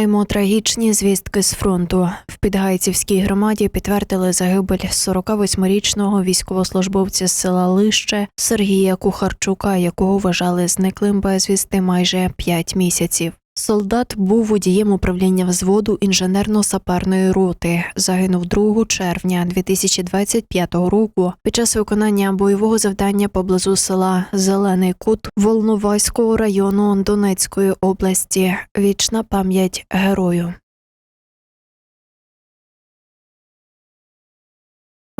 Маємо трагічні звістки з фронту. В Підгайцівській громаді підтвердили загибель 48-річного військовослужбовця з села Лище Сергія Кухарчука, якого вважали зниклим безвісти майже 5 місяців. Солдат був водієм управління взводу інженерно-саперної роти. Загинув 2 червня 2025 року під час виконання бойового завдання поблизу села Зелений Кут Волноваського району Донецької області. Вічна пам'ять герою.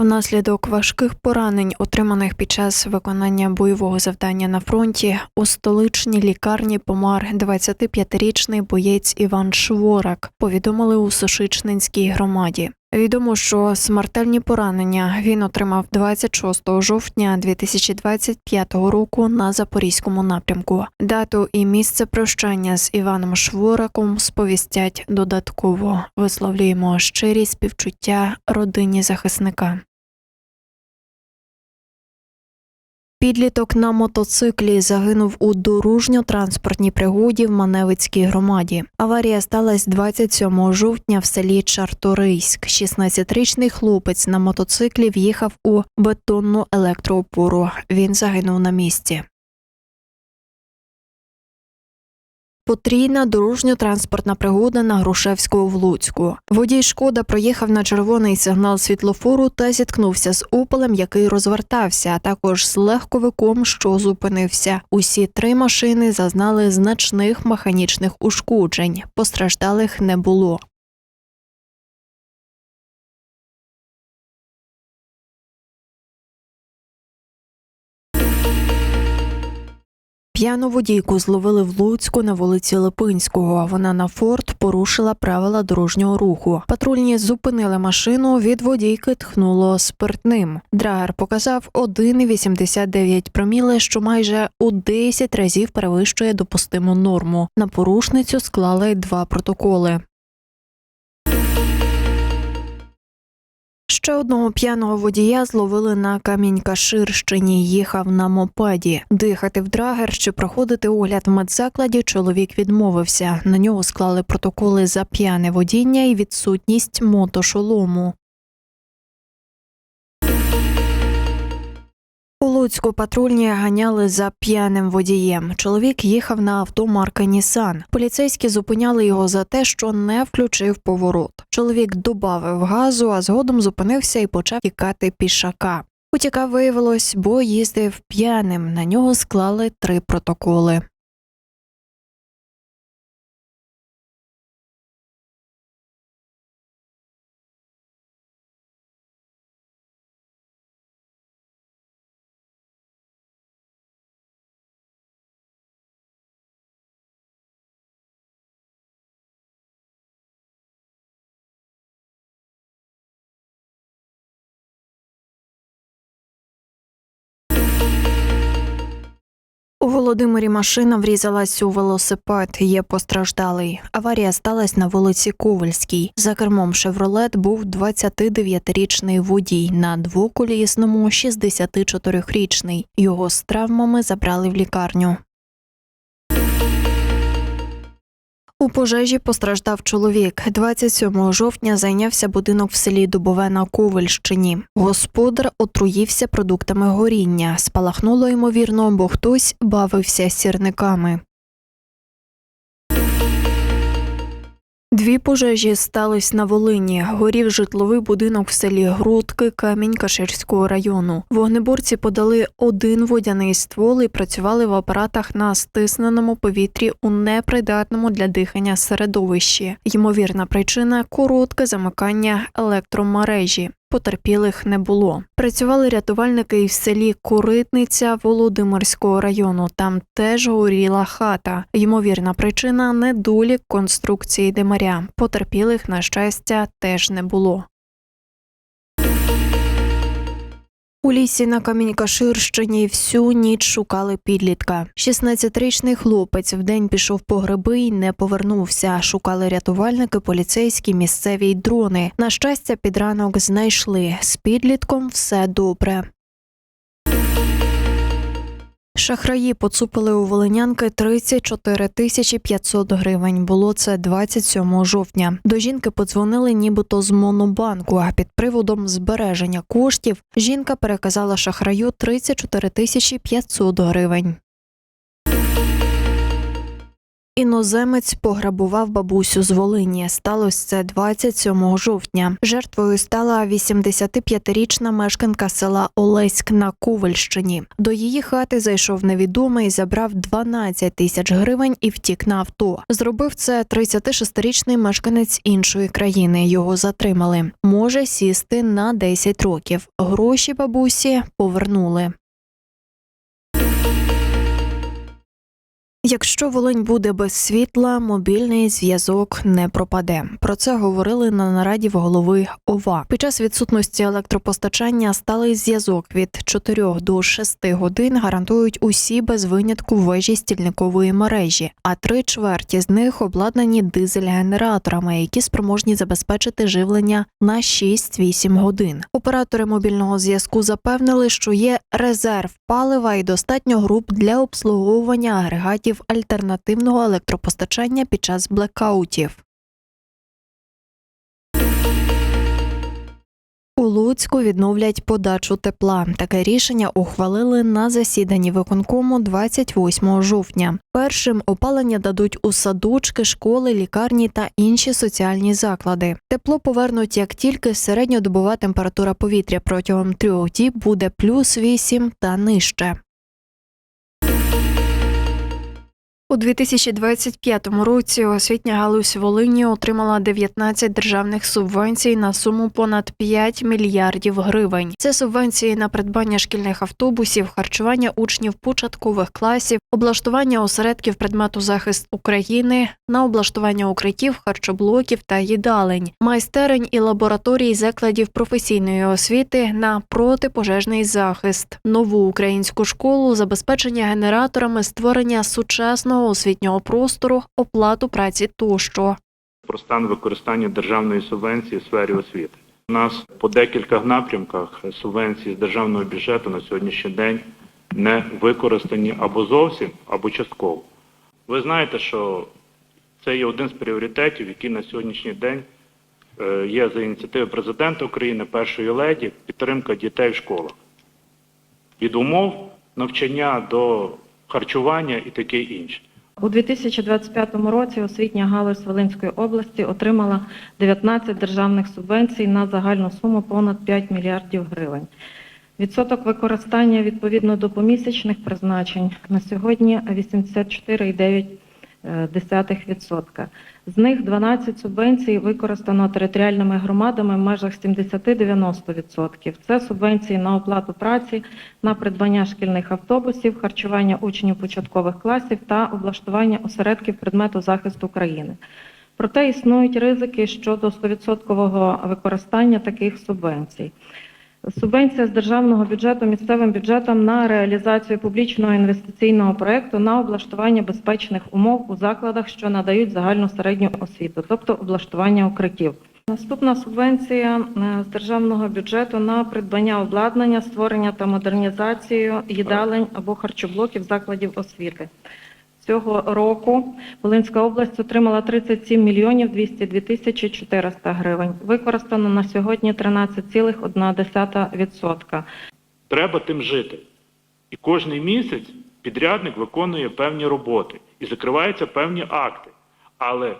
Внаслідок важких поранень, отриманих під час виконання бойового завдання на фронті, у столичній лікарні помер 25-річний боєць Іван Шворак. Повідомили у Сошичнинській громаді. Відомо, що смертельні поранення він отримав 26 жовтня 2025 року на запорізькому напрямку. Дату і місце прощання з Іваном Швораком сповістять додатково. Висловлюємо щирі співчуття родині захисника. Підліток на мотоциклі загинув у дорожньо-транспортній пригоді в Маневицькій громаді. Аварія сталася 27 жовтня в селі Чарторийськ. 16-річний хлопець на мотоциклі в'їхав у бетонну електроопору. Він загинув на місці. Потрійна дорожньо-транспортна пригода на Грушевського в Луцьку. Водій шкода проїхав на червоний сигнал світлофору та зіткнувся з опелем, який розвертався, а також з легковиком, що зупинився. Усі три машини зазнали значних механічних ушкоджень. Постраждалих не було. П'яну водійку зловили в Луцьку на вулиці Липинського. Вона на форт порушила правила дорожнього руху. Патрульні зупинили машину. Від водійки тхнуло спиртним. Драгер показав 1,89 проміли, що майже у 10 разів перевищує допустиму норму. На порушницю склали два протоколи. Ще одного п'яного водія зловили на Камінь-Каширщині. Їхав на мопеді. Дихати в драгер чи проходити огляд в медзакладі чоловік відмовився. На нього склали протоколи за п'яне водіння і відсутність мотошолому. Луцьку патрульні ганяли за п'яним водієм. Чоловік їхав на авто марки Нісан. Поліцейські зупиняли його за те, що не включив поворот. Чоловік добавив газу, а згодом зупинився і почав тікати пішака. Утіка виявилось, бо їздив п'яним. На нього склали три протоколи. Володимирі машина врізалась у велосипед. Є постраждалий. Аварія сталася на вулиці Ковальській. За кермом Шевролет був 29-річний водій на двоколісному 64-річний. Його з травмами забрали в лікарню. У пожежі постраждав чоловік. 27 жовтня зайнявся будинок в селі Дубове на Ковальщині. Господар отруївся продуктами горіння. Спалахнуло ймовірно, бо хтось бавився сірниками. Дві пожежі стались на Волині. Горів житловий будинок в селі Грудки Камінь-Каширського району. Вогнеборці подали один водяний ствол і працювали в апаратах на стисненому повітрі у непридатному для дихання середовищі. Ймовірна причина коротке замикання електромережі. Потерпілих не було. Працювали рятувальники і в селі Куритниця Володимирського району. Там теж горіла хата. Ймовірна причина недолік конструкції димаря. Потерпілих, на щастя, теж не було. У лісі на Камінькаширщині всю ніч шукали підлітка. 16-річний хлопець вдень пішов по гриби і не повернувся. Шукали рятувальники, поліцейські, місцеві й дрони. На щастя, під ранок знайшли. З підлітком все добре. Шахраї поцупили у волинянки 34 тисячі 500 гривень. Було це 27 жовтня. До жінки подзвонили нібито з монобанку. А під приводом збереження коштів жінка переказала шахраю 34 тисячі 500 гривень. Іноземець пограбував бабусю з Волині. Сталося це 27 жовтня. Жертвою стала 85-річна мешканка села Олеськ на Ковальщині. До її хати зайшов невідомий, забрав 12 тисяч гривень і втік на авто. Зробив це 36-річний мешканець іншої країни. Його затримали. Може сісти на 10 років. Гроші бабусі повернули. Якщо Волинь буде без світла, мобільний зв'язок не пропаде. Про це говорили на нараді в голови ОВА. Під час відсутності електропостачання сталий зв'язок від 4 до 6 годин гарантують усі без винятку вежі стільникової мережі, а три чверті з них обладнані дизель-генераторами, які спроможні забезпечити живлення на 6-8 годин. Оператори мобільного зв'язку запевнили, що є резерв палива і достатньо груп для обслуговування агрегатів альтернативного електропостачання під час блекаутів. У Луцьку відновлять подачу тепла. Таке рішення ухвалили на засіданні виконкому 28 жовтня. Першим опалення дадуть у садочки, школи, лікарні та інші соціальні заклади. Тепло повернуть як тільки середньодобова температура повітря протягом трьох діб буде плюс 8 та нижче. У 2025 році освітня галузь Волині отримала 19 державних субвенцій на суму понад 5 мільярдів гривень. Це субвенції на придбання шкільних автобусів, харчування учнів початкових класів, облаштування осередків предмету захист України, на облаштування укриттів, харчоблоків та їдалень, майстерень і лабораторій закладів професійної освіти на протипожежний захист, нову українську школу, забезпечення генераторами, створення сучасного освітнього простору, оплату праці тощо. про стан використання державної субвенції в сфері освіти. У нас по декілька напрямках субвенції з державного бюджету на сьогоднішній день не використані або зовсім, або частково. Ви знаєте, що це є один з пріоритетів, який на сьогоднішній день е, є за ініціативи президента України, першої леді, підтримка дітей в школах. Від умов навчання до харчування і таке інше. У 2025 році освітня галузь Волинської області отримала 19 державних субвенцій на загальну суму понад 5 мільярдів гривень. Відсоток використання відповідно до помісячних призначень на сьогодні 84,9%. З них 12 субвенцій використано територіальними громадами в межах 70-90%. Це субвенції на оплату праці, на придбання шкільних автобусів, харчування учнів початкових класів та облаштування осередків предмету захисту країни. Проте існують ризики щодо 100% використання таких субвенцій. Субвенція з державного бюджету місцевим бюджетам на реалізацію публічного інвестиційного проекту на облаштування безпечних умов у закладах, що надають загальну середню освіту, тобто облаштування укриттів. Наступна субвенція е, з державного бюджету на придбання обладнання, створення та модернізацію їдалень або харчоблоків закладів освіти. Цього року Волинська область отримала 37 мільйонів 202 тисячі 400 гривень. Використано на сьогодні 13,1%. Треба тим жити. І кожний місяць підрядник виконує певні роботи і закриваються певні акти. Але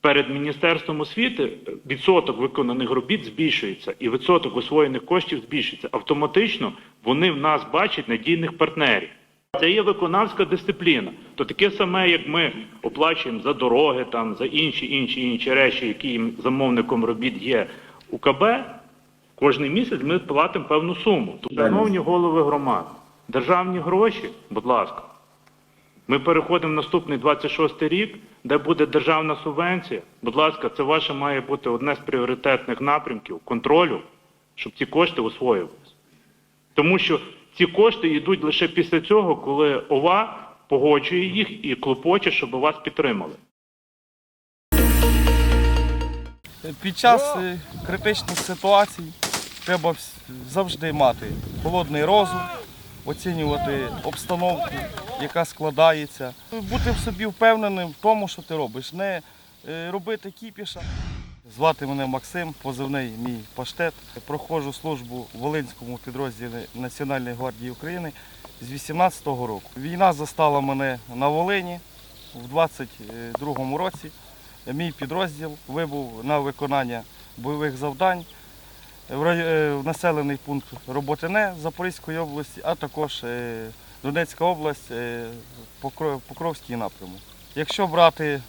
перед Міністерством освіти відсоток виконаних робіт збільшується, і відсоток освоєних коштів збільшується. Автоматично вони в нас бачать надійних партнерів. Це є виконавська дисципліна. То таке саме, як ми оплачуємо за дороги, там за інші інші інші речі, які їм замовником робіт є у КБ. Кожний місяць ми платимо певну суму. Тобто, шановні голови громад, державні гроші, будь ласка. Ми переходимо в наступний 26 рік, де буде державна субвенція. Будь ласка, це ваше має бути одне з пріоритетних напрямків контролю, щоб ці кошти освоювалися. Тому що ці кошти йдуть лише після цього, коли ОВА погоджує їх і клопоче, щоб вас підтримали. Під час е, критичних ситуацій треба завжди мати холодний розум, оцінювати обстановку, яка складається. Бути в собі впевненим в тому, що ти робиш, не е, робити кіпіша. Звати мене Максим, позивний мій паштет. Проходжу службу в Волинському підрозділі Національної гвардії України з 18-го року. Війна застала мене на Волині в 22-му році. Мій підрозділ вибув на виконання бойових завдань в е, населений пункт Роботине Запорізької області, а також е, Донецька область, е, Покровський напрямок. Якщо брати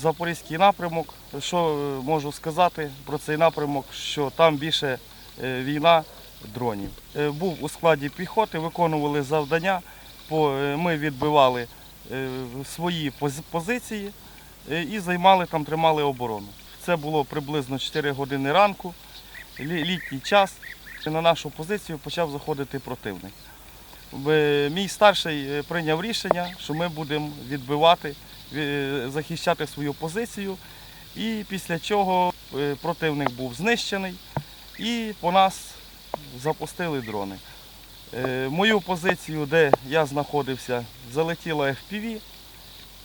Запорізький напрямок, що можу сказати про цей напрямок, що там більше війна дронів. Е, Був у складі піхоти, виконували завдання, е, ми відбивали е, свої позиції і займали там, тримали оборону. Це було приблизно 4 години ранку, літній час. На нашу позицію почав заходити противник. Мій старший прийняв рішення, що ми будемо відбивати, захищати свою позицію. І після чого противник був знищений і по нас запустили дрони. Е, Мою позицію, де я знаходився, залетіла FPV,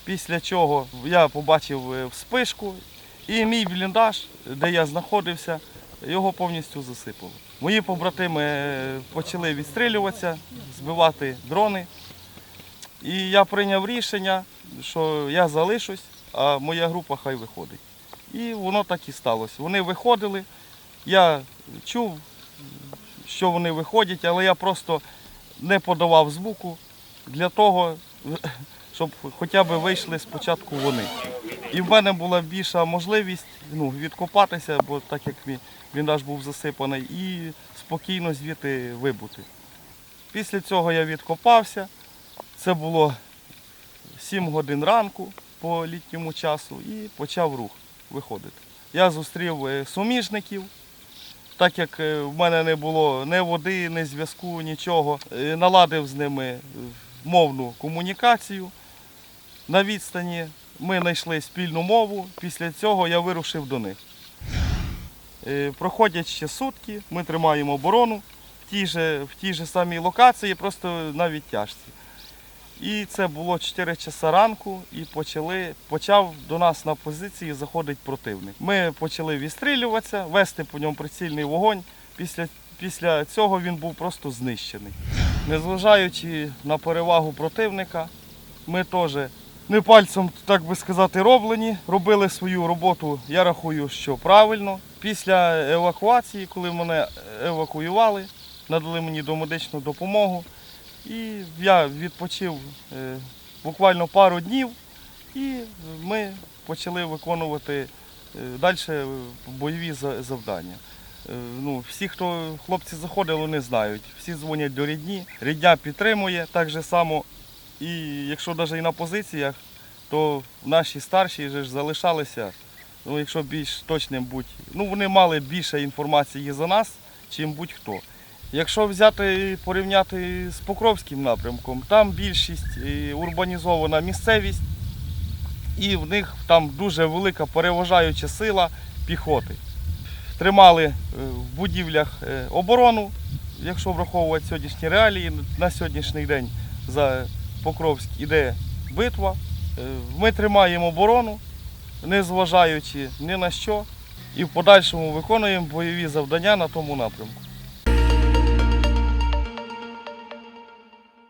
після чого я побачив е, вспишку і мій бліндаж, де я знаходився, його повністю засипало. Мої побратими е, почали відстрілюватися, збивати дрони. І я прийняв рішення, що я залишусь, а моя група хай виходить. І воно так і сталося. Вони виходили, я чув, що вони виходять, але я просто не подавав звуку для того, щоб хоча б вийшли спочатку вони. І в мене була більша можливість ну, відкопатися, бо так як мій бліндаж був засипаний, і спокійно звідти вибути. Після цього я відкопався. Це було 7 годин ранку по літньому часу і почав рух виходити. Я зустрів е, суміжників, так як е, в мене не було ні води, ні зв'язку, нічого. Е, Наладив з ними е, мовну комунікацію на відстані. Ми знайшли спільну мову. Після цього я вирушив до них. Проходять ще сутки, ми тримаємо оборону в тій же, в тій же самій локації, просто на відтяжці. І це було 4 часа ранку, і почали, почав до нас на позиції заходити противник. Ми почали відстрілюватися, вести по ньому прицільний вогонь. Після, після цього він був просто знищений. Незважаючи на перевагу противника, ми теж не пальцем, так би сказати, роблені, робили свою роботу, я рахую, що правильно. Після евакуації, коли мене евакуювали, надали мені домедичну допомогу. І я відпочив е, буквально пару днів, і ми почали виконувати далі бойові завдання. Е, Ну, всі, хто хлопці заходили, вони знають. Всі дзвонять до рідні, рідня підтримує так же само. І якщо навіть і на позиціях, то наші старші вже ж залишалися, ну, якщо більш точним бути, ну, вони мали більше інформації за нас, чим будь-хто. Якщо взяти і порівняти з Покровським напрямком, там більшість урбанізована місцевість, і в них там дуже велика переважаюча сила піхоти. Тримали е, в будівлях е, оборону, якщо враховувати сьогоднішні реалії, на сьогоднішній день за Покровськ іде битва. Е, Ми тримаємо оборону, не зважаючи ні на що, і в подальшому виконуємо бойові завдання на тому напрямку.